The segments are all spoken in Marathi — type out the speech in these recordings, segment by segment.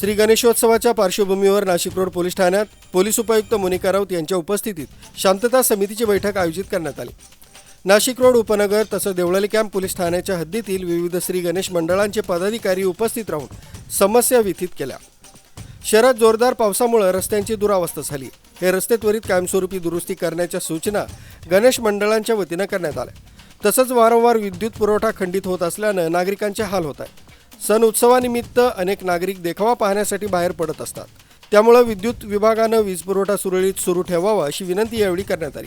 श्री गणेशोत्सवाच्या पार्श्वभूमीवर नाशिक रोड पोलीस ठाण्यात पोलीस उपायुक्त मोनिका राऊत यांच्या उपस्थितीत शांतता समितीची बैठक आयोजित करण्यात आली. नाशिक रोड उपनगर तसंच देवळाली कॅम्प पोलीस ठाण्याच्या हद्दीतील विविध श्री गणेश मंडळांचे पदाधिकारी उपस्थित राहून समस्या विथित केल्या. शहरात जोरदार पावसामुळे रस्त्यांची दुरावस्था झाली. हे रस्ते त्वरित कायमस्वरूपी दुरुस्ती करण्याच्या सूचना गणेश मंडळांच्या वतीनं करण्यात आल्या. तसंच वारंवार विद्युत पुरवठा खंडित होत असल्यानं नागरिकांचे हाल होत आहे सण उत्सवानिमित्त अनेक नागरिक देखावा पाहण्यासाठी बाहेर पडत असतात. त्यामुळं विद्युत विभागानं वीज पुरवठा सुरळीत सुरू ठेवावा अशी विनंती यावेळी करण्यात आली.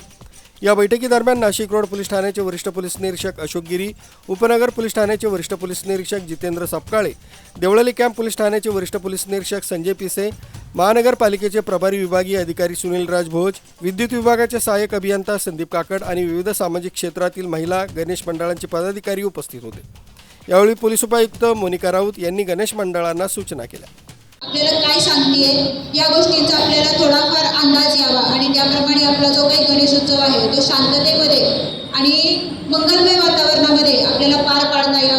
या बैठकीदरम्यान नाशिक रोड पोलीस ठाण्याचे वरिष्ठ पोलीस निरीक्षक अशोक गिरी उपनगर पोलीस ठाण्याचे वरिष्ठ पोलीस निरीक्षक जितेंद्र सपकाळे देवळाली कॅम्प पोलीस ठाण्याचे वरिष्ठ पोलीस निरीक्षक संजय पिसे महानगरपालिकेचे प्रभारी विभागीय अधिकारी सुनील राज भोज विद्युत विभागाचे सहाय्यक अभियंता संदीप काकड आणि विविध सामाजिक क्षेत्रातील महिला गणेश मंडळांचे पदाधिकारी उपस्थित होते. यावेळी पोलीस उपायुक्त मोनिका राऊत यांनी गणेश मंडळांना सूचना केल्या. आपल्याला काय सांगतेय या गोष्टींचा आपल्याला थोडाफार अंदाज यावा आणि त्याप्रमाणे आपला जो काही गणेशोत्सव आहे तो शांततेमध्ये आणि मंगलमय वातावरणामध्ये आपल्याला पार पाडता यावा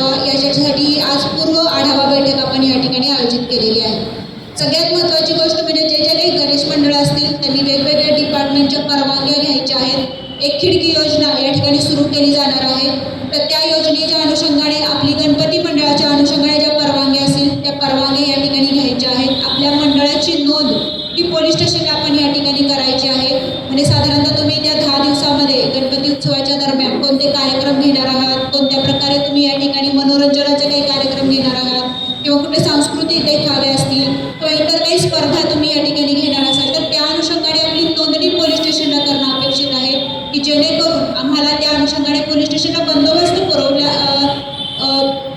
सगळ्यात महत्त्वाची गोष्ट म्हणजे जे जे काही गणेश मंडळ असतील त्यांनी वेगवेगळ्या डिपार्टमेंटच्या परवानग्या घ्यायच्या आहेत. एक खिडकी योजना या ठिकाणी सुरू केली जाणार आहे. तर त्या योजनेच्या अनुषंगाने आपली गणपती मंडळाच्या अनुषंगाने ज्या परवानग्या असतील त्या परवानग्या या ठिकाणी घ्यायच्या आहेत. आपल्या मंडळाची नोंद ही पोलीस स्टेशनला आपण या ठिकाणी करायची आहे. म्हणजे साधारणतः तुम्ही त्या दहा दिवसामध्ये गणपती उत्सवाच्या दरम्यान कोणते कार्यक्रम घेणार आहात कोणत्या प्रकारे तुम्ही या ठिकाणी मनोरंजनाचे काही कार्यक्रम घेणार आहात किंवा कुठले सांस्कृतिक देखावे असतील किंवा इतर काही स्पर्धा तुम्ही या ठिकाणी घेणार असाल तर त्या अनुषंगाने आपली नोंदणी पोलीस स्टेशनला करणं अपेक्षित आहे की जेणेकरून आम्हाला त्या अनुषंगाने पोलीस स्टेशनला बंदोबस्त पुरवल्या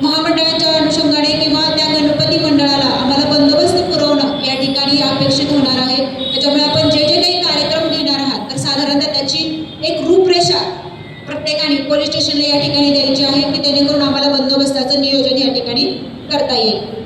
महामंडळाच्या अनुषंगाने किंवा त्या गणपती मंडळाला आम्हाला बंदोबस्त पुरवणं या ठिकाणी अपेक्षित होणार आहे. त्याच्यामुळे आपण जे जे काही कार्यक्रम घेणार आहात तर साधारणतः त्याची एक रूपरेषा प्रत्येकाने पोलीस स्टेशनला या ठिकाणी द्यायची आहे की जेणेकरून आम्हाला बंदोबस्ताचं नियोजन या ठिकाणी करता येईल.